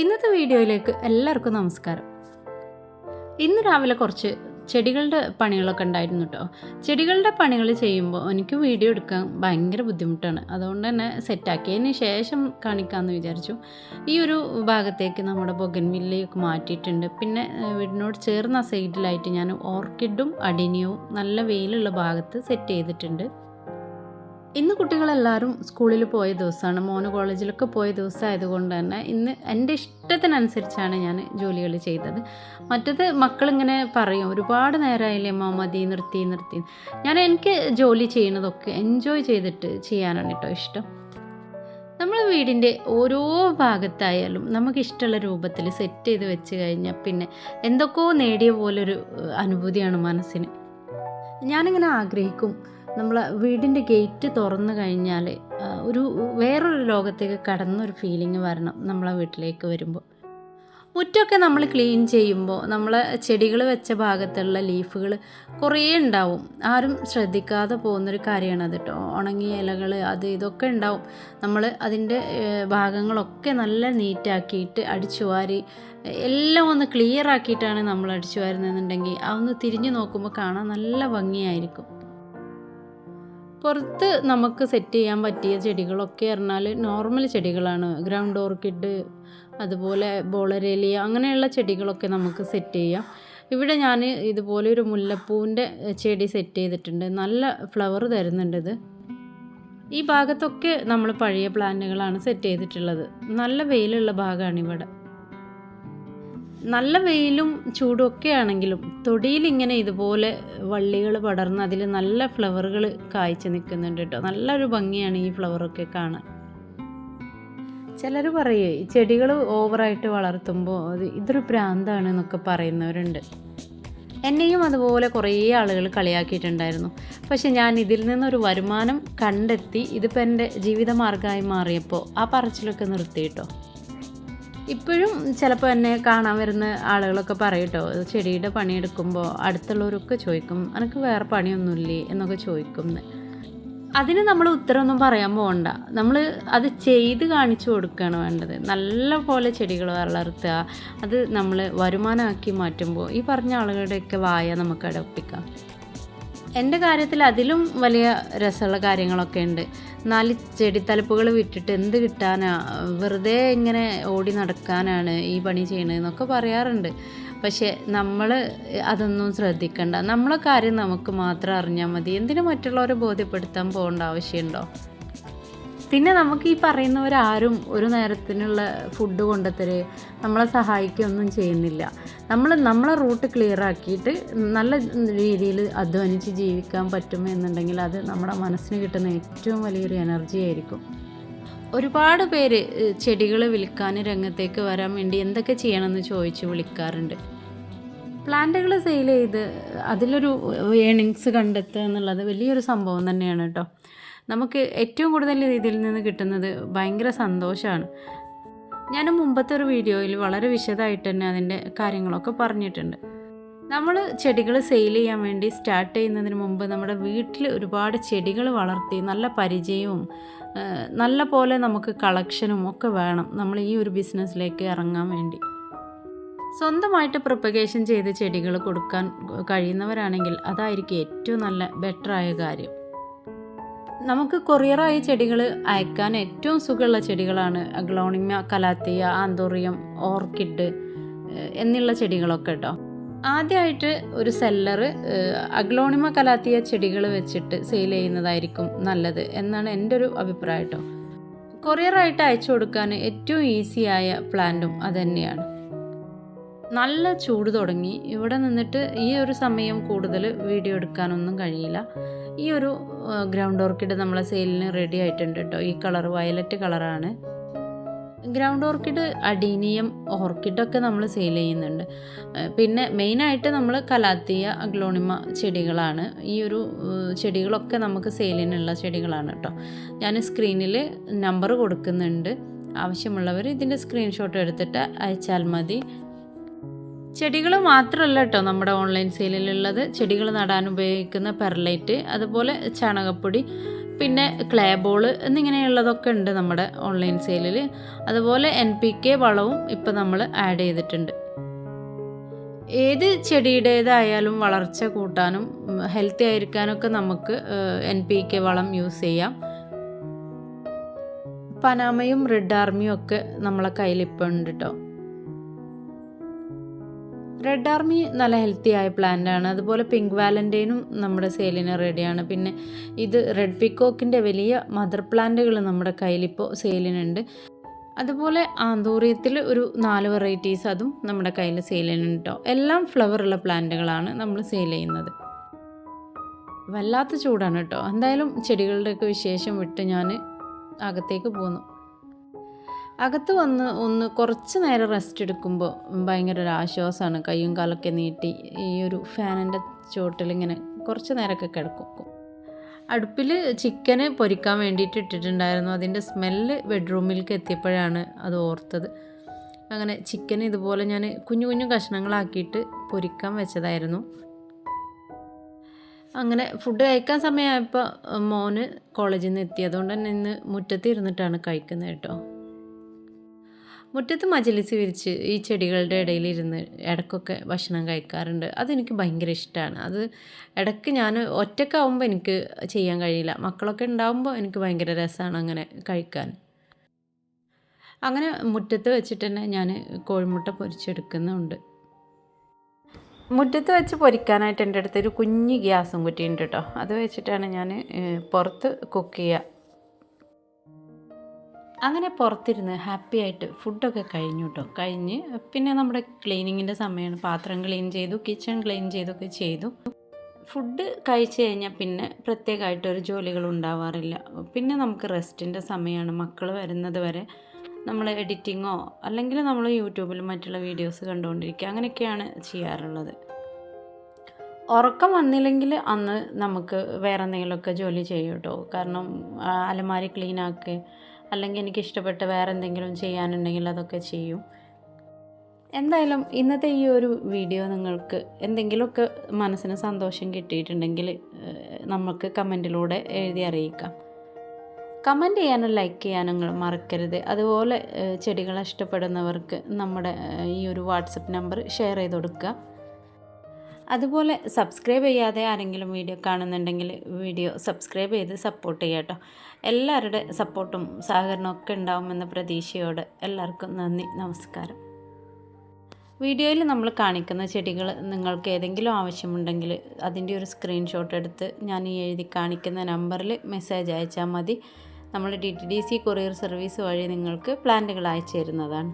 ഇന്നത്തെ വീഡിയോയിലേക്ക് എല്ലാവർക്കും നമസ്കാരം. ഇന്ന് രാവിലെ കുറച്ച് ചെടികളുടെ പണികളൊക്കെ ഉണ്ടായിരുന്നു കേട്ടോ. ചെടികളുടെ പണികൾ ചെയ്യുമ്പോൾ എനിക്ക് വീഡിയോ എടുക്കാൻ ഭയങ്കര ബുദ്ധിമുട്ടാണ്. അതുകൊണ്ട് തന്നെ സെറ്റാക്കിയതിന് ശേഷം കാണിക്കാമെന്ന് വിചാരിച്ചു. ഈ ഒരു ഭാഗത്തേക്ക് നമ്മുടെ ബൊഗൻവില്ലയൊക്കെ മാറ്റിയിട്ടുണ്ട്. പിന്നെ വീടിനോട് ചേർന്ന സൈഡിലായിട്ട് ഞാൻ ഓർക്കിഡും അഡിനിയവും നല്ല വെയിലുള്ള ഭാഗത്ത് സെറ്റ് ചെയ്തിട്ടുണ്ട്. ഇന്ന് കുട്ടികളെല്ലാവരും സ്കൂളിൽ പോയ ദിവസമാണ്. മോന് കോളേജിലൊക്കെ പോയ ദിവസമായതുകൊണ്ട് തന്നെ ഇന്ന് എന്റെ ഇഷ്ടത്തിനനുസരിച്ചാണ് ഞാൻ ജോലികൾ ചെയ്തത്. മറ്റത് മക്കളിങ്ങനെ പറയും ഒരുപാട് നേരമായില്ലേ അമ്മ മതി നിർത്തി നിർത്തി. ഞാൻ എനിക്ക് ജോലി ചെയ്യുന്നതൊക്കെ എൻജോയ് ചെയ്തിട്ട് ചെയ്യാനാണ് കേട്ടോ ഇഷ്ടം. നമ്മൾ വീടിന്റെ ഓരോ ഭാഗത്തായാലും നമുക്കിഷ്ടമുള്ള രൂപത്തിൽ സെറ്റ് ചെയ്ത് വെച്ച് കഴിഞ്ഞാൽ പിന്നെ എന്തൊക്കെയോ നേടിയ പോലൊരു അനുഭൂതിയാണ് മനസ്സിന്. ഞാനിങ്ങനെ ആഗ്രഹിക്കും നമ്മൾ വീടിന്റെ ഗേറ്റ് തുറന്നു കഴിഞ്ഞാൽ ഒരു വേറൊരു ലോകത്തേക്ക് കടന്നൊരു ഫീലിംഗ് വരണം നമ്മളെ വീട്ടിലേക്ക് വരുമ്പോൾ മുറ്റമൊക്കെ നമ്മൾ ക്ലീൻ ചെയ്യുമ്പോൾ നമ്മൾ ചെടികൾ വെച്ച ഭാഗത്തുള്ള ലീഫുകൾ കുറേ ഉണ്ടാവും. ആരും ശ്രദ്ധിക്കാതെ പോകുന്നൊരു കാര്യമാണ് അത് കേട്ടോ ഉണങ്ങിയ ഇലകൾ അത് ഇതൊക്കെ ഉണ്ടാവും. നമ്മൾ അതിന്റെ ഭാഗങ്ങളൊക്കെ നല്ല നീറ്റാക്കിയിട്ട് അടിച്ചു വാരി എല്ലാം ഒന്ന് ക്ലിയർ ആക്കിയിട്ടാണ് നമ്മൾ അടിച്ചു വാരുന്നതെന്നുണ്ടെങ്കിൽ അതൊന്ന് തിരിഞ്ഞു നോക്കുമ്പോൾ കാണാൻ നല്ല ഭംഗിയായിരിക്കും. പുറത്ത് നമുക്ക് സെറ്റ് ചെയ്യാൻ പറ്റിയ ചെടികളൊക്കെ പറഞ്ഞാൽ നോർമൽ ചെടികളാണ്. ഗ്രൗണ്ട് ഓർക്കിഡ് അതുപോലെ ബോളരേലിയ അങ്ങനെയുള്ള ചെടികളൊക്കെ നമുക്ക് സെറ്റ് ചെയ്യാം. ഇവിടെ ഞാൻ ഇതുപോലെ ഒരു മുല്ലപ്പൂവിന്റെ ചെടി സെറ്റ് ചെയ്തിട്ടുണ്ട്. നല്ല ഫ്ലവർ തരുന്നുണ്ട് ഇത്. ഈ ഭാഗത്തൊക്കെ നമ്മൾ പഴയ പ്ലാന്റുകളാണ് സെറ്റ് ചെയ്തിട്ടുള്ളത്. നല്ല വെയിലുള്ള ഭാഗമാണ് ഇവിടെ. നല്ല വെയിലും ചൂടും ഒക്കെ ആണെങ്കിലും തൊടിയിൽ ഇങ്ങനെ ഇതുപോലെ വള്ളികൾ പടർന്ന് അതിൽ നല്ല ഫ്ലവറുകൾ കായ്ച്ചു നിൽക്കുന്നുണ്ട് കേട്ടോ. നല്ലൊരു ഭംഗിയാണ് ഈ ഫ്ലവറൊക്കെ കാണാൻ. ചിലർ പറയേ ഈ ചെടികൾ ഓവറായിട്ട് വളർത്തുമ്പോൾ ഇതൊരു ഭ്രാന്താണ് എന്നൊക്കെ പറയുന്നവരുണ്ട്. എന്നെയും അതുപോലെ കുറേ ആളുകൾ കളിയാക്കിയിട്ടുണ്ടായിരുന്നു. പക്ഷെ ഞാൻ ഇതിൽ നിന്നൊരു വരുമാനം കണ്ടെത്തി ഇതിപ്പോൾ എന്റെ ജീവിതമാർഗമായി മാറിയപ്പോൾ ആ പറച്ചിലൊക്കെ നിർത്തി കേട്ടോ. ഇപ്പോഴും ചിലപ്പോൾ എന്നെ കാണാൻ വരുന്ന ആളുകളൊക്കെ പറയും ചെടിയുടെ പണിയെടുക്കുമ്പോൾ അടുത്തുള്ളവരൊക്കെ ചോദിക്കും എനിക്ക് വേറെ പണിയൊന്നുമില്ലേ? എന്നൊക്കെ ചോദിക്കും. അതിന് നമ്മൾ ഉത്തരമൊന്നും പറയാൻ പോകണ്ട നമ്മൾ അത് ചെയ്ത് കാണിച്ചു കൊടുക്കുകയാണ് വേണ്ടത്. നല്ല പോലെ ചെടികൾ വളർത്തുക. അത് നമ്മൾ വരുമാനമാക്കി മാറ്റുമ്പോൾ ഈ പറഞ്ഞ ആളുകളുടെയൊക്കെ വായ നമുക്ക് അടപ്പിക്കാം. എന്റെ കാര്യത്തിൽ അതിലും വലിയ രസമുള്ള കാര്യങ്ങളൊക്കെ ഉണ്ട്. നാല് ചെടിത്തലപ്പുകൾ വിട്ടിട്ട് എന്ത് കിട്ടാനാ? വെറുതെ ഇങ്ങനെ ഓടി നടക്കാനാണ് ഈ പണി ചെയ്യണതെന്നൊക്കെ പറയാറുണ്ട്. പക്ഷേ നമ്മൾ അതൊന്നും ശ്രദ്ധിക്കണ്ട. നമ്മളെ കാര്യം നമുക്ക് മാത്രം അറിഞ്ഞാൽ മതി. എന്തിനു മറ്റുള്ളവരെ ബോധ്യപ്പെടുത്താൻ പോകേണ്ട ആവശ്യമുണ്ടോ? പിന്നെ നമുക്ക് ഈ പറയുന്നവരാരും ഒരു നേരത്തിനുള്ള ഫുഡ് കൊണ്ടുത്തര് നമ്മളെ സഹായിക്കുകയൊന്നും ചെയ്യുന്നില്ല. നമ്മൾ നമ്മളെ റൂട്ട് ക്ലിയർ ആക്കിയിട്ട് നല്ല രീതിയിൽ അധ്വാനിച്ച് ജീവിക്കാൻ പറ്റും എന്നുണ്ടെങ്കിൽ അത് നമ്മുടെ മനസ്സിന് കിട്ടുന്ന ഏറ്റവും വലിയൊരു എനർജി ആയിരിക്കും. ഒരുപാട് പേര് ചെടികൾ വിൽക്കാൻ രംഗത്തേക്ക് വരാൻ വേണ്ടി എന്തൊക്കെ ചെയ്യണമെന്ന് ചോദിച്ച് വിളിക്കാറുണ്ട്. പ്ലാന്റുകൾ സെയിൽ ചെയ്ത് അതിലൊരു ഏണിങ്സ് കണ്ടെത്തുക എന്നുള്ളത് വലിയൊരു സംഭവം തന്നെയാണ് കേട്ടോ. നമുക്ക് ഏറ്റവും കൂടുതൽ ഇതിൽ നിന്ന് കിട്ടുന്നത് ഭയങ്കര സന്തോഷമാണ് ഞാൻ മുമ്പത്തെ ഒരു വീഡിയോയിൽ വളരെ വിശദമായിട്ട് തന്നെ അതിന്റെ കാര്യങ്ങളൊക്കെ പറഞ്ഞിട്ടുണ്ട്. നമ്മൾ ചെടികൾ സെയിൽ ചെയ്യാൻ വേണ്ടി സ്റ്റാർട്ട് ചെയ്യുന്നതിന് മുമ്പ് നമ്മുടെ വീട്ടിൽ ഒരുപാട് ചെടികൾ വളർത്തി നല്ല പരിചയവും നല്ല പോലെ നമുക്ക് കളക്ഷനും ഒക്കെ വേണം നമ്മൾ ഈ ഒരു ബിസിനസ്സിലേക്ക് ഇറങ്ങാൻ വേണ്ടി. സ്വന്തമായിട്ട് പ്രൊപ്പഗേഷൻ ചെയ്ത് ചെടികൾ കൊടുക്കാൻ കഴിയുന്നവരാണെങ്കിൽ അതായിരിക്കും ഏറ്റവും നല്ല ബെറ്ററായ കാര്യം. നമുക്ക് കൊറിയറായി ചെടികൾ അയക്കാൻ ഏറ്റവും സുഖമുള്ള ചെടികളാണ് അഗ്ലോണിമ കലാത്തിയ ആന്തോറിയം ഓർക്കിഡ് എന്നുള്ള ചെടികളൊക്കെ കേട്ടോ. ആദ്യമായിട്ട് ഒരു സെല്ലർ അഗ്ലോണിമ കലാത്തിയ ചെടികൾ വെച്ചിട്ട് സെയിൽ ചെയ്യുന്നതായിരിക്കും നല്ലത് എന്നാണ് എന്റെ ഒരു അഭിപ്രായം കേട്ടോ. കൊറിയറായിട്ട് അയച്ചു കൊടുക്കാൻ ഏറ്റവും ഈസിയായ പ്ലാന്റും അതുതന്നെയാണ് നല്ല ചൂട് തുടങ്ങി. ഇവിടെ നിന്നിട്ട് ഈ ഒരു സമയം കൂടുതൽ വീഡിയോ എടുക്കാനൊന്നും കഴിയില്ല. ഈ ഒരു ഗ്രൗണ്ട് ഓർക്കിഡ് നമ്മളെ സെയിലിന് റെഡി ആയിട്ടുണ്ട് കേട്ടോ ഈ കളർ വയലറ്റ് കളറാണ് ഗ്രൗണ്ട് ഓർക്കിഡ് അഡീനിയം ഓർക്കിഡൊക്കെ നമ്മൾ സെയിൽ ചെയ്യുന്നുണ്ട്. പിന്നെ മെയിനായിട്ട് നമ്മൾ കലാത്തിയ അഗ്ലോണിമ ചെടികളാണ്. ഈ ഒരു ചെടികളൊക്കെ നമുക്ക് സെയിലിനുള്ള ചെടികളാണ് കേട്ടോ ഞാൻ സ്ക്രീനിൽ നമ്പർ കൊടുക്കുന്നുണ്ട്. ആവശ്യമുള്ളവർ ഇതിന്റെ സ്ക്രീൻഷോട്ട് എടുത്തിട്ട് അയച്ചാൽ മതി. ചെടികൾ മാത്രമല്ല കേട്ടോ നമ്മുടെ ഓൺലൈൻ സെയിലിലുള്ളത്. ചെടികൾ നടാൻ ഉപയോഗിക്കുന്ന പെർലൈറ്റ് അതുപോലെ ചാണകപ്പൊടി പിന്നെ ക്ലേ ബോൾ എന്നിങ്ങനെയുള്ളതൊക്കെ ഉണ്ട് നമ്മുടെ ഓൺലൈൻ സെയിലിൽ അതുപോലെ എൻ പി കെ വളവും ഇപ്പം നമ്മൾ ആഡ് ചെയ്തിട്ടുണ്ട്. ഏത് ചെടിയുടേതായാലും വളർച്ച കൂട്ടാനും ഹെൽത്തി ആയിരിക്കാനൊക്കെ നമുക്ക് എൻ പി കെ വളം യൂസ് ചെയ്യാം. പനാമയും റെഡ് ആർമിയും ഒക്കെ നമ്മളെ കയ്യിലിപ്പോൾ ഉണ്ട് കേട്ടോ. റെഡ് ആർമി നല്ല ഹെൽത്തി ആയ പ്ലാന്റ് ആണ്. അതുപോലെ പിങ്ക് വാലന്റൈനും നമ്മുടെ സെയിലിന് റെഡിയാണ് പിന്നെ ഇത് റെഡ് പിക്കോക്കിന്റെ വലിയ മദർ പ്ലാന്റുകൾ നമ്മുടെ കയ്യിലിപ്പോൾ സെയിലിനുണ്ട് അതുപോലെ ആന്തൂറിയത്തിൽ ഒരു നാല് വെറൈറ്റീസ് അതും നമ്മുടെ കയ്യിൽ സെയിൽ ചെയ്യുന്നുണ്ട് കേട്ടോ എല്ലാം ഫ്ലവർ ഉള്ള പ്ലാന്റുകളാണ് നമ്മൾ സെയിൽ ചെയ്യുന്നത്. വല്ലാത്ത ചൂടാണ് കേട്ടോ എന്തായാലും ചെടികളുടെയൊക്കെ വിശേഷം വിട്ട് ഞാൻ അകത്തേക്ക് പോന്നു. അകത്ത് വന്ന് ഒന്ന് കുറച്ച് നേരം റെസ്റ്റ് എടുക്കുമ്പോൾ ഭയങ്കര ഒരു ആശ്വാസമാണ് കയ്യും കാലൊക്കെ നീട്ടി ഈ ഒരു ഫാനിന്റെ ചോട്ടിൽ ഇങ്ങനെ കുറച്ച് നേരമൊക്കെ കിടക്കും. അടുപ്പിൽ ചിക്കന് പൊരിക്കാൻ വേണ്ടിയിട്ട് ഇട്ടിട്ടുണ്ടായിരുന്നു. അതിന്റെ സ്മെല്ല് ബെഡ്റൂമിലേക്ക് എത്തിയപ്പോഴാണ് അത് ഓർത്തത്. അങ്ങനെ ചിക്കൻ ഇതുപോലെ ഞാൻ കുഞ്ഞു കുഞ്ഞു കഷ്ണങ്ങളാക്കിയിട്ട് പൊരിക്കാൻ വെച്ചതായിരുന്നു. അങ്ങനെ ഫുഡ് കഴിക്കാൻ സമയമായപ്പോൾ മോന് കോളേജിൽ നിന്ന് എത്തി. അതുകൊണ്ട് തന്നെ ഇന്ന് മുറ്റത്തിരുന്നിട്ടാണ് കഴിക്കുന്നത് കേട്ടോ. മുറ്റത്ത് മജലിസ് വിരിച്ച് ഈ ചെടികളുടെ ഇടയിലിരുന്ന് ഇടയ്ക്കൊക്കെ ഭക്ഷണം കഴിക്കാറുണ്ട്. അതെനിക്ക് ഭയങ്കര ഇഷ്ടമാണ് അത് ഇടയ്ക്ക് ഞാൻ ഒറ്റക്കാവുമ്പോൾ എനിക്ക് ചെയ്യാൻ കഴിയില്ല. മക്കളൊക്കെ ഉണ്ടാകുമ്പോൾ എനിക്ക് ഭയങ്കര രസമാണ് അങ്ങനെ കഴിക്കാൻ. അങ്ങനെ മുറ്റത്ത് വെച്ചിട്ട് തന്നെ ഞാൻ കോഴിമുട്ട പൊരിച്ചെടുക്കുന്നുണ്ട്. മുറ്റത്ത് വെച്ച് പൊരിക്കാനായിട്ട് എന്റെ അടുത്ത് ഒരു കുഞ്ഞ് ഗ്യാസും കുറ്റിയുണ്ട് കേട്ടോ. അത് വെച്ചിട്ടാണ് ഞാൻ പുറത്ത് കുക്ക് ചെയ്യുക. അങ്ങനെ പുറത്തിരുന്ന് ഹാപ്പി ആയിട്ട് ഫുഡൊക്കെ കഴിഞ്ഞു കേട്ടോ കഴിഞ്ഞ് പിന്നെ നമ്മുടെ ക്ലീനിങ്ങിന്റെ സമയമാണ്. പാത്രം ക്ലീൻ ചെയ്തു കിച്ചൺ ക്ലീൻ ചെയ്തൊക്കെ ചെയ്തു. ഫുഡ് കഴിച്ചു കഴിഞ്ഞാൽ പിന്നെ പ്രത്യേകമായിട്ടൊരു ജോലികൾ ഉണ്ടാവാറില്ല. പിന്നെ നമുക്ക് റെസ്റ്റിന്റെ സമയമാണ്. മക്കൾ വരുന്നത് വരെ നമ്മൾ എഡിറ്റിങ്ങോ അല്ലെങ്കിൽ നമ്മൾ യൂട്യൂബിൽ മറ്റുള്ള വീഡിയോസ് കണ്ടുകൊണ്ടിരിക്കുക. അങ്ങനെയൊക്കെയാണ് ചെയ്യാറുള്ളത്. ഉറക്കം വന്നില്ലെങ്കിൽ അന്ന് നമുക്ക് വേറെ എന്തെങ്കിലുമൊക്കെ ജോലി ചെയ്യും കേട്ടോ കാരണം അലമാരി ക്ലീൻ ആക്കുക അല്ലെങ്കിൽ എനിക്ക് ഇഷ്ടപ്പെട്ട വേറെ എന്തെങ്കിലും ചെയ്യാനുണ്ടെങ്കിൽ അതൊക്കെ ചെയ്യും. എന്തായാലും ഇന്നത്തെ ഈ ഒരു വീഡിയോ നിങ്ങൾക്ക് എന്തെങ്കിലുമൊക്കെ മനസ്സിന് സന്തോഷം കിട്ടിയിട്ടുണ്ടെങ്കിൽ നമുക്ക് കമന്റിലൂടെ എഴുതി അറിയിക്കാം. കമന്റ് ചെയ്യാനും ലൈക്ക് ചെയ്യാനും മറക്കരുത്. അതുപോലെ ചെടികൾ ഇഷ്ടപ്പെടുന്നവർക്ക് നമ്മുടെ ഈ ഒരു വാട്സപ്പ് നമ്പർ ഷെയർ ചെയ്ത് കൊടുക്കുക. അതുപോലെ സബ്സ്ക്രൈബ് ചെയ്യാതെ ആരെങ്കിലും വീഡിയോ കാണുന്നുണ്ടെങ്കിൽ വീഡിയോ സബ്സ്ക്രൈബ് ചെയ്ത് സപ്പോർട്ട് ചെയ്യുക കേട്ടോ എല്ലാവരുടെ സപ്പോർട്ടും സഹകരണവും ഒക്കെ ഉണ്ടാവുമെന്ന പ്രതീക്ഷയോട് എല്ലാവർക്കും നന്ദി നമസ്കാരം. വീഡിയോയിൽ നമ്മൾ കാണിക്കുന്ന ചെടികൾ നിങ്ങൾക്ക് ഏതെങ്കിലും ആവശ്യമുണ്ടെങ്കിൽ അതിന്റെ ഒരു സ്ക്രീൻഷോട്ട് എടുത്ത് ഞാൻ ഈ എഴുതി കാണിക്കുന്ന നമ്പറിൽ മെസ്സേജ് അയച്ചാൽ മതി. നമ്മൾ D T D C courier service വഴി നിങ്ങൾക്ക് പ്ലാന്റുകൾ അയച്ചു തരുന്നതാണ്.